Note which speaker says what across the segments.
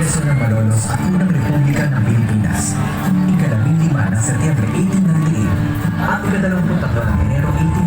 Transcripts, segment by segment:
Speaker 1: Kongreso ng Malolos at unang Republika ng Pilipinas, ikalabing lima ng Setyembre 1898 at ikadalawampung tatlo ng Enero 1898.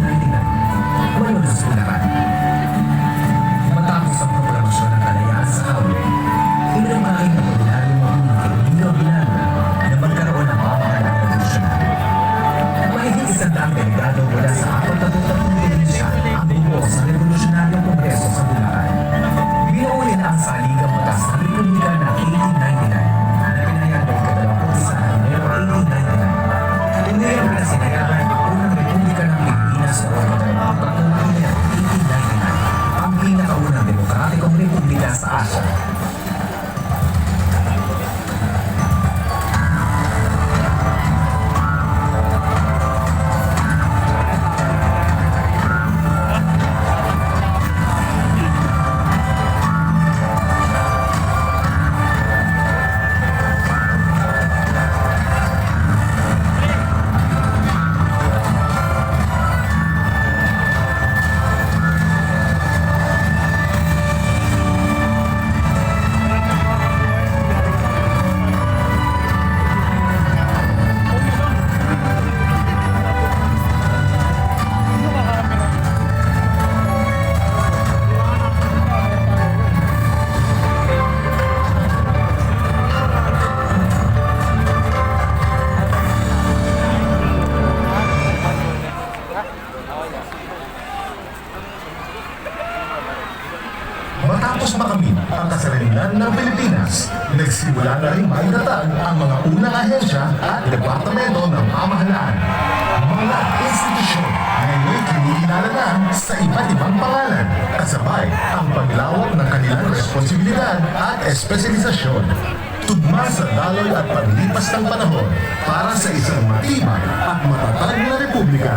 Speaker 1: sa daloy at paglipas ng panahon para sa isang matibay at matatag na republika.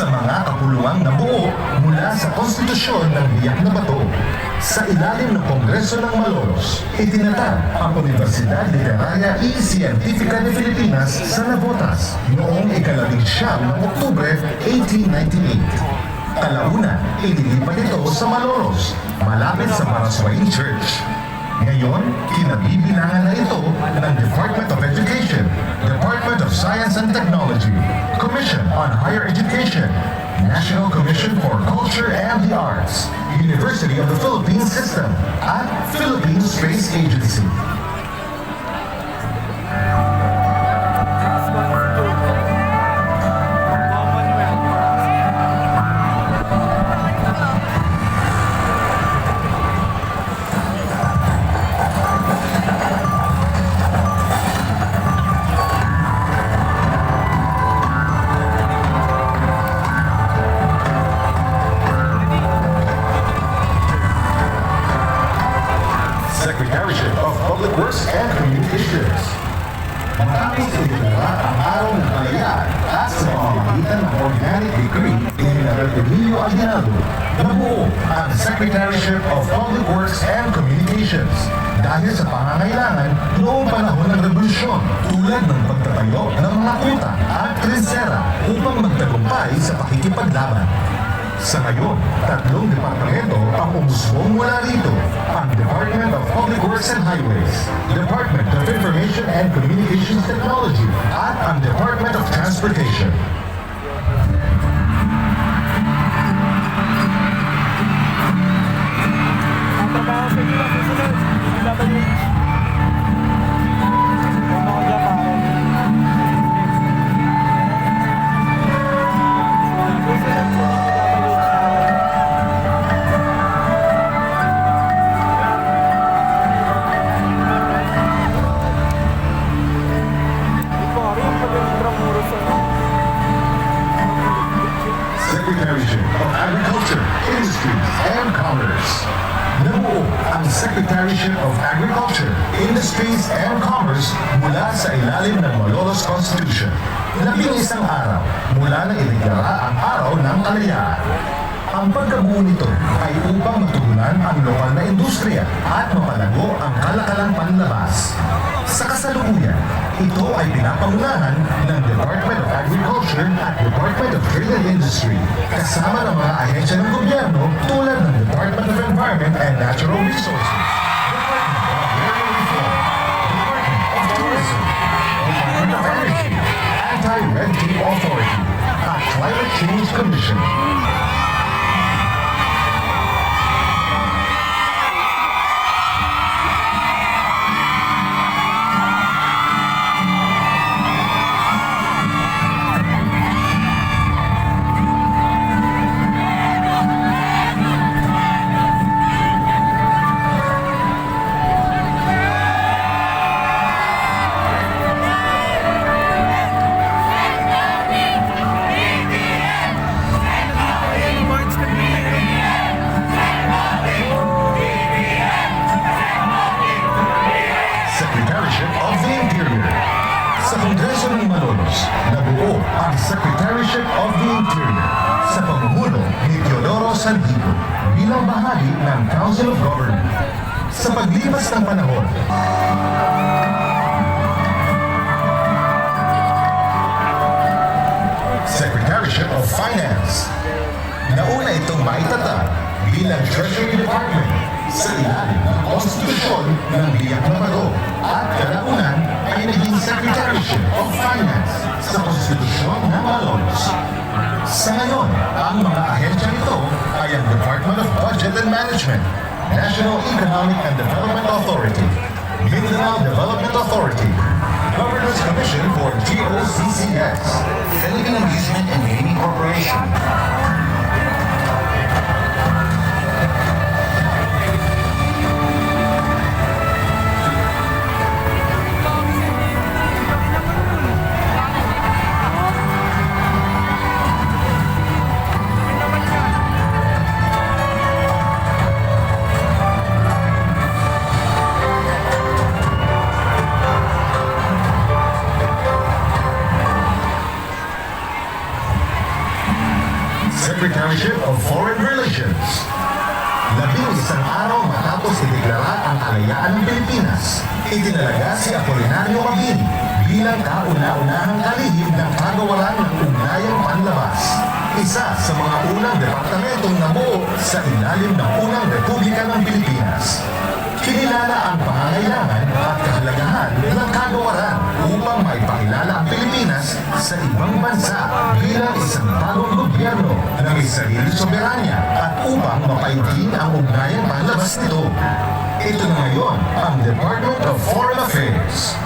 Speaker 2: Sa mga kapulungang nabuo mula sa konstitusyon ng Biyak na Bato. Sa ilalim ng Kongreso ng Malolos, itinatag ang Universidad Literaria y Científica de Filipinas sa Navotas noong ikalabing siyam ng Oktubre 1898. Kalaunan, inilipat ito sa Malolos, malapit sa Paraswain Church. Ngayon, kinabibilangan na ito ng Department of Education, Department of Science and Technology, Commission on Higher Education, National Commission for Culture and the Arts, University of the Philippines System, at Philippine Space Agency. Matapos itinara ang araw ng kalayaan at sa pamamagitan ng organic decree General Emilio Aguinaldo, nabuo ang Secretariat of Public Works and Communications dahil sa pangangailangan noong panahon ng revolusyon tulad ng pagtatayo ng mga kuta at trinsera upang magtagumpay sa pakikipaglaban. Sa ngayon, tatlong departamento ang umusbong mula rito. Ang Department of Public Works and Highways, Department of Information and Communications Technology, at ang Department of Transportation. Ng kalayaan. Ang pagkabuo nito ay upang matugunan ang lokal na industriya at mapalago ang kalakalang panlabas. Sa kasalukuyan, ito ay pinapangunahan ng Department of Agriculture at Department of Trade and Industry kasama ng mga ahensya ng gobyerno tulad ng Department of Environment and Natural Resources, Anti-Red Tape Authority, Climate Change Commission. Paglipas ng panahon, Secretariat of Finance. Nauna itong maitatag bilang Treasury Department sa ilalim ng konstitusyon ng Biyak na Bato at kalaunan ay naging Secretariat of Finance sa konstitusyon ng Malolos. Sa ngayon, ang mga ahensya nito ay ang Department of Budget and Management, National Economic and Development Authority, Mineral Development Authority, Governance Commission for GOCCS, Philippine Amusement and Gaming Corporation, Isa sa mga unang departamentong nabuo sa ilalim ng unang Republika ng Pilipinas. Kinilala ang pangangailangan at kahalagahan ng kagawaran upang maipakilala ang Pilipinas sa ibang bansa bilang isang bagong gobyerno na may sarili soberanya at upang mapaigting ang ugnayang panlabas nito. Ito na ngayon ang Department of Foreign Affairs.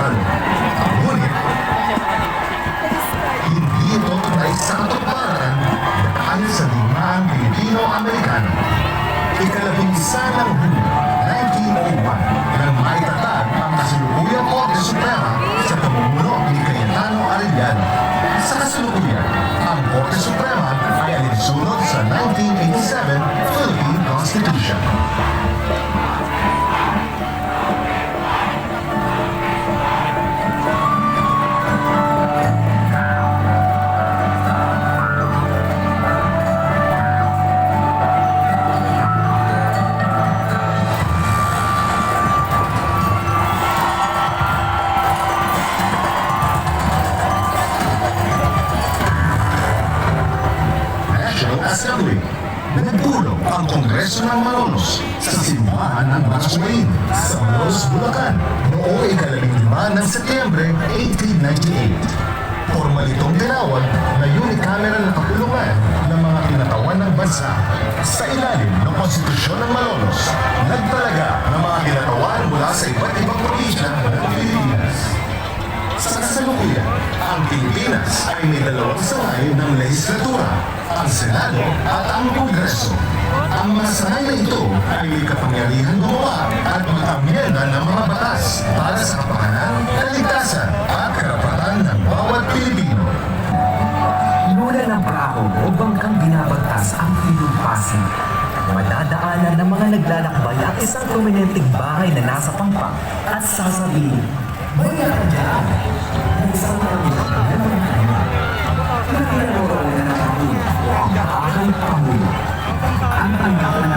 Speaker 2: Maestrado. Ngunit, hindi ito tunay sa katuparan dahil sa limaang Pilipino-Amerikano. Ikalabing isa ng Bulacan noong ikalabing lima ng Setyembre 1898. Formal itong tinawag na unicameral na kapulungan ng mga kinatawan ng bansa. Sa ilalim ng konstitusyon ng Malolos, nagtalaga ng mga kinatawan mula sa iba't ibang probinsya ng Pilipinas. Pilipinas ay may dalawang sangay ng legislatura, ang Senado at ang Kongreso. Ang mga sangay na ito ay may kapangyarihan gumawa at mag-amyenda ng mga batas para sa kapakanan, kaligtasan at karapatan ng bawat Pilipino.
Speaker 1: Luna ng Praho o bangkang binabagtas ang Pasig. Madadaanan ng mga naglalakbay ang isang prominenteng bahay na nasa pampang at sasabihin, Maya ka dyan! Ang isang pamilya Ang tanggapan ng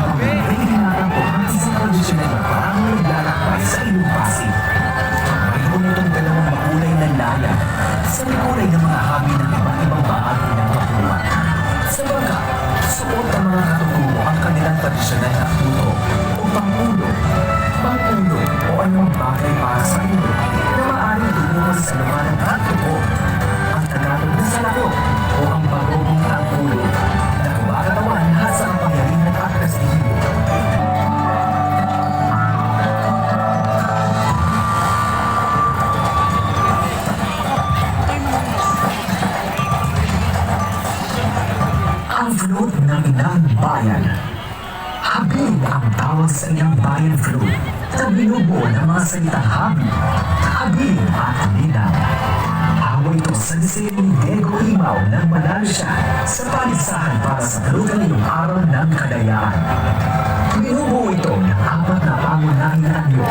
Speaker 1: ang float ng inang bayan. Habing ang tawag sa inang bayan float na binubuo ng mga salitang habi, habing at linang. Hawa ito sa disenyo ni Diego Imaw nang manalo siya sa palisahan para sa float ngayong araw ng kadayaan. Binubuo ito ng apat na pangunahing anyo.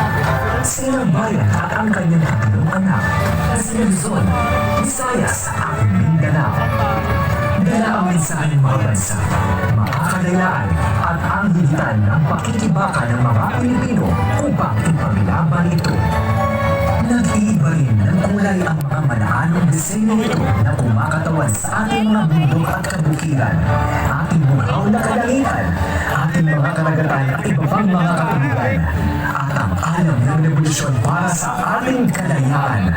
Speaker 1: Sa inang bayan at ang kanyang tatlong anak na si Luzon, Visayas at Mindanao. Ang mensahe ng mga bansa, makakadayaan at ang higitan ng pakikibaka ng mga Pilipino upang ipaglaban ito. Nag-iiba rin ng kulay ang mga manaanong disenyo nito na kumakatawan sa ating mga bundok at kabukiran. At ating buhaw na kalangitan, ating mga karagatan at iba pang mga katulugan, at ang alam ng revolusyon para sa ating kalayaan.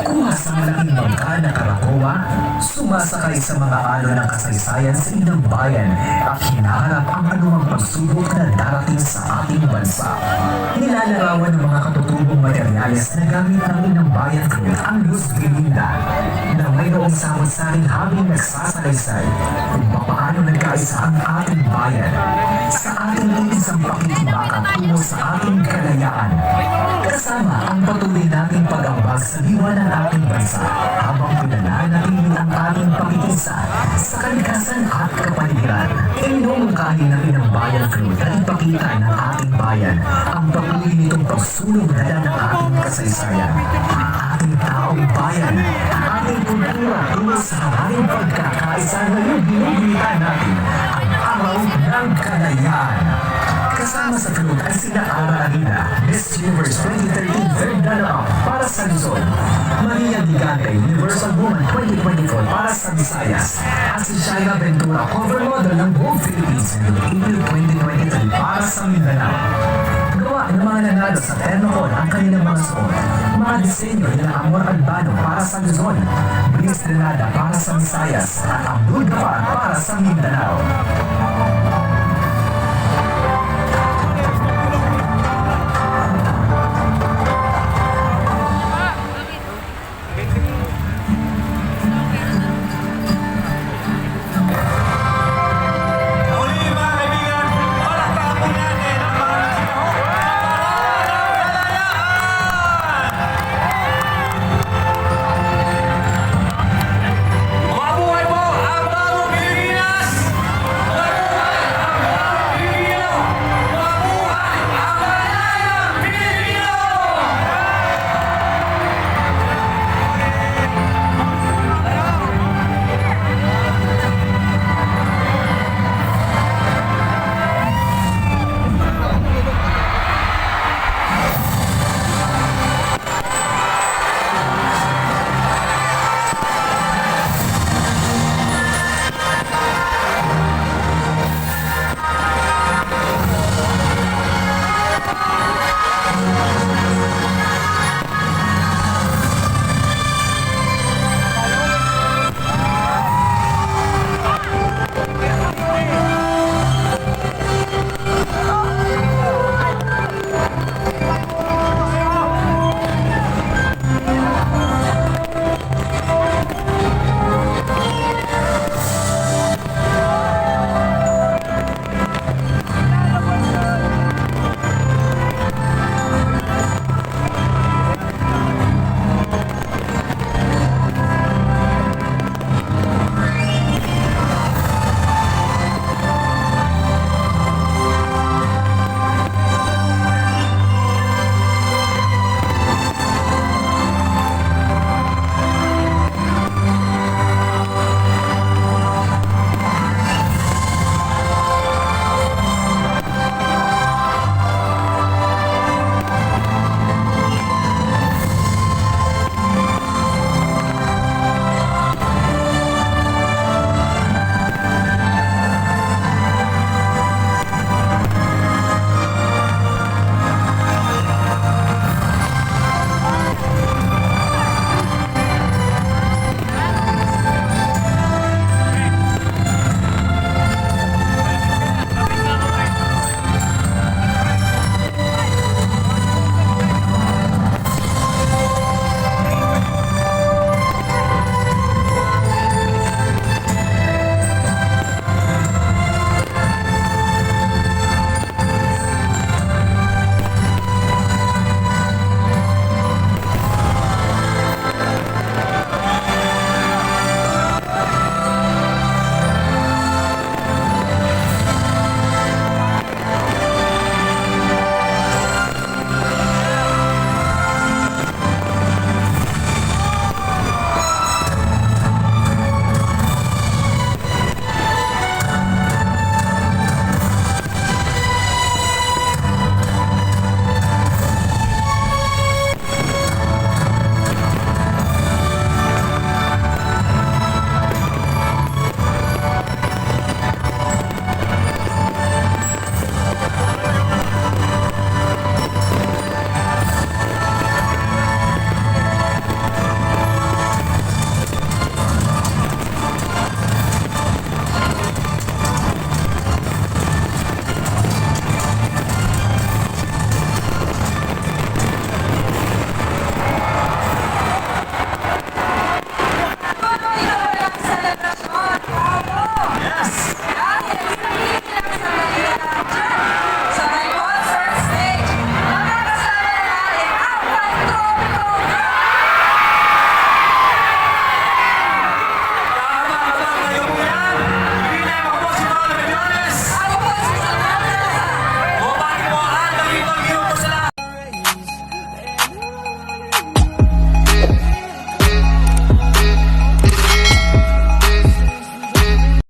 Speaker 1: Kuha sa malaking bangka na karakoa, sumasakay sa mga alon ng kasaysayan sa inang bayan at hinaharap ang anumang pagsubok na darating sa ating bansa. Nilalarawan ng mga katutubong materyales na gamit ng inang bayan ang Luz Belinda na mayroong samot-saring habing nagsasalaysay kung paano nagkaisa ang ating bayan sa ating isang pakikibaka tungo sa ating kalayaan. Kasama ang patuloy nating pag-ambag sa diwa ng ating bansa habang pinala natin ang ating pakikisa sa kalikasan at kapaligiran. Inumungkahi ng inang bayan crew na ipakita ng ating bayan ang patuloy nitong pagsulong dala ng ating kasaysayan. Ang ating taong bayan, ang ating kultura tungo sa hanging pagkakaisa na yung binibita natin araw ng kalayaan. Kasama sa ay sina Ara Alina, Miss Universe 2013 third runner-up para sa Luzon. Maria Digante, Universal Woman 2024 para sa Visayas. At si Shaira Ventura, cover model ng buong Philippines April 2023 para sa Mindanao. Ng nanalo sa Ternocon ang kanilang mga suot. Mga disenyo nila Amor Albano para sa Luzon, Bliss Granada para sa Visayas, at Abdul Gapar para sa Mindanao.